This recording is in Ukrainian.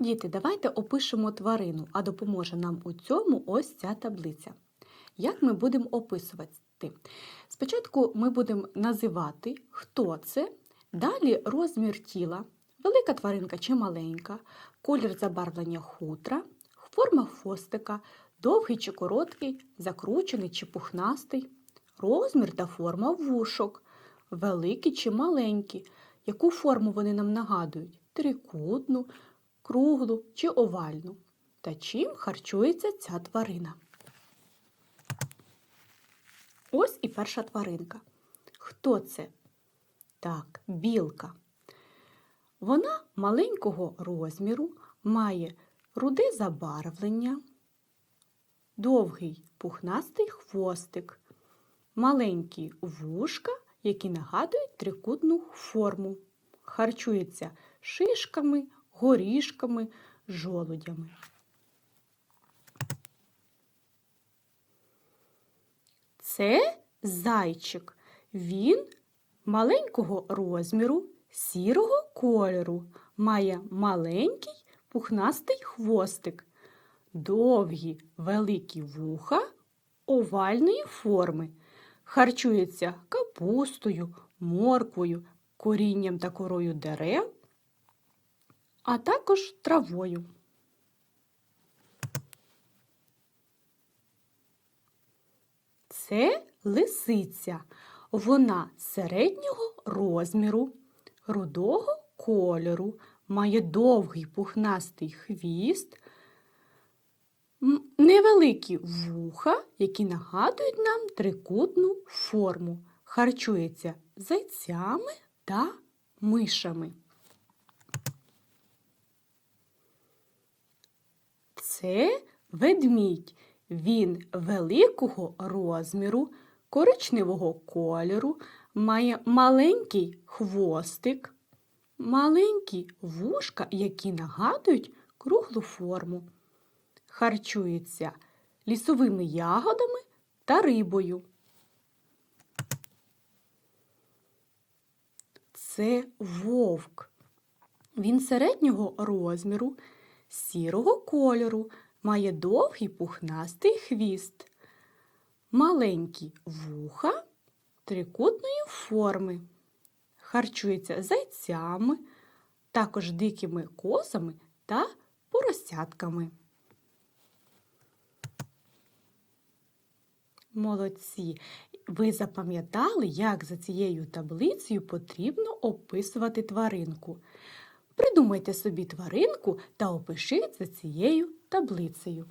Діти, давайте опишемо тварину, а допоможе нам у цьому ось ця таблиця. Як ми будемо описувати? Спочатку ми будемо називати, хто це, далі розмір тіла, велика тваринка чи маленька, колір забарвлення хутра, форма хвостика, довгий чи короткий, закручений чи пухнастий, розмір та форма вушок, великі чи маленькі, яку форму вони нам нагадують трикутну, круглу чи овальну. Та чим харчується ця тварина? Ось і перша тваринка. Хто це? Так, білка. Вона маленького розміру, має руде забарвлення, довгий пухнастий хвостик, маленькі вушка, які нагадують трикутну форму. Харчується шишками, горішками, жолудями. Це зайчик. Він маленького розміру, сірого кольору, має маленький пухнастий хвостик, довгі великі вуха овальної форми. Харчується капустою, морквою, корінням та корою дерев, а також травою. Це лисиця. Вона середнього розміру, рудого кольору, має довгий пухнастий хвіст, невеликі вуха, які нагадують нам трикутну форму. Харчується зайцями та мишами. Це ведмідь. Він великого розміру, коричневого кольору, має маленький хвостик, маленькі вушка, які нагадують круглу форму. Харчується лісовими ягодами та рибою. Це вовк. Він середнього розміру, сірого кольору, має довгий пухнастий хвіст, маленькі вуха трикутної форми. Харчується зайцями, також дикими козами та поросятками. Молодці! Ви запам'ятали, як за цією таблицею потрібно описувати тваринку. Придумайте собі тваринку та опишіть за цією таблицею.